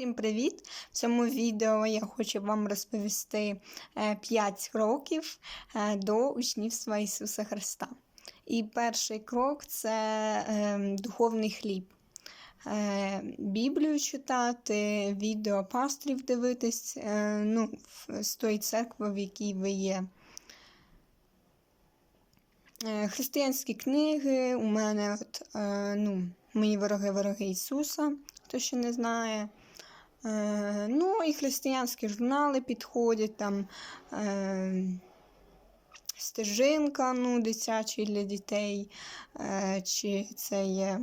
Всім привіт! В цьому відео я хочу вам розповісти 5 кроків е, до учнівства Ісуса Христа. І перший крок це е, духовний хліб. Е, Біблію читати, відео пасторів дивитись е, ну, з тої церкви, в якій ви є. Е, Християнські книги у мене от, е, ну, мої вороги, вороги Ісуса, хто ще не знає. Е, ну і християнські журнали підходять там. Е, Стежинка, ну, дитячий для дітей, е, чи це є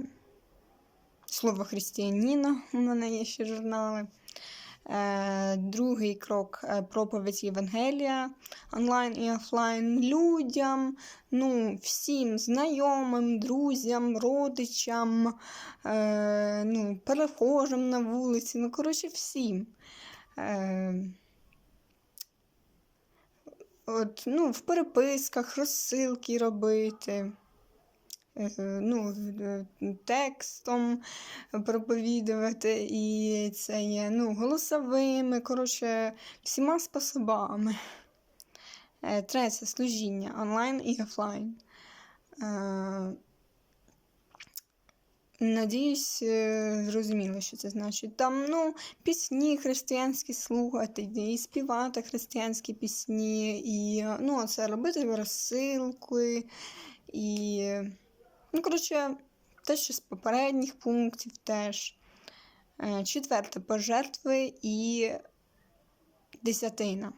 слово християнина, у мене є ще журнали. Е, другий крок е, проповідь Євангелія онлайн і офлайн людям, ну, всім знайомим, друзям, родичам, е, ну, перехожим на вулиці, ну, коротше, всім. Е, от, ну, в переписках розсилки робити. Е, Ну, е, текстом проповідувати, і це є ну, голосовими, коротше, всіма способами. Е, Третє служіння онлайн і офлайн. Надіюсь, зрозуміло, що це значить. Там ну, пісні християнські слухати, і співати християнські пісні, і ну, це робити розсилки. І, ну, коротше, те, що з попередніх пунктів теж. Е, Четверте пожертви і десятина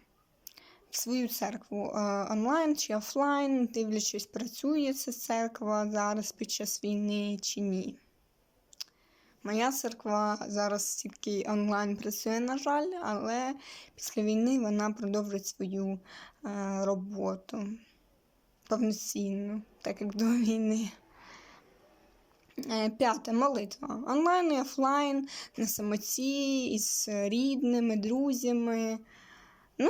в свою церкву е, онлайн чи офлайн, дивлячись, працює ця церква зараз під час війни чи ні. Моя церква зараз тільки онлайн працює, на жаль, але після війни вона продовжить свою е, роботу повноцінну, так як до війни. Е, П'яте молитва. Онлайн і офлайн, на самоті, із рідними, друзями. Ну,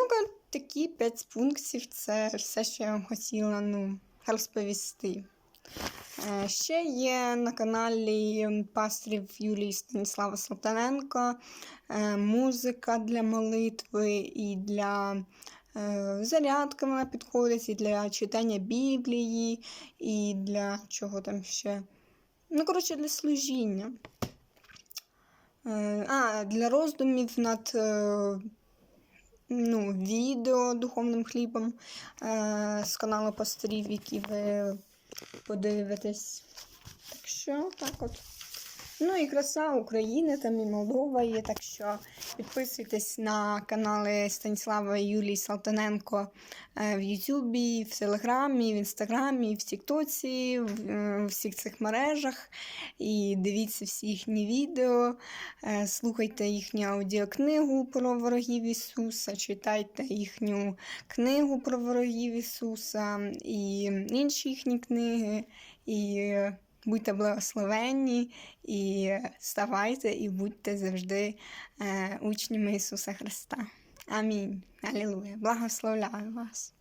такі п'ять пунктів це все, що я вам хотіла ну, розповісти. Е, Ще є на каналі пасторів Юлії Станіслава Слотаненко е, музика для молитви і для зарядки вона підходить, і для читання Біблії, і для чого там ще. Ну, коротше, для служіння. Е, А, для роздумів над е, ну, відео духовним хлібом е, з каналу пастирів, які ви подивитесь. Так що, так от. Ну і краса України, там і Молдова є, так що підписуйтесь на канали Станіслава і Юлії Салтаненко е, в Ютубі, в Телеграмі, в Інстаграмі, в Тіктоці, в е, всіх цих мережах. І дивіться всі їхні відео, е, слухайте їхню аудіокнигу про ворогів Ісуса, читайте їхню книгу про ворогів Ісуса і інші їхні книги. І будьте благословенні, і ставайте, і будьте завжди е, учнями Ісуса Христа. Амінь. Алілуя. Благословляю вас.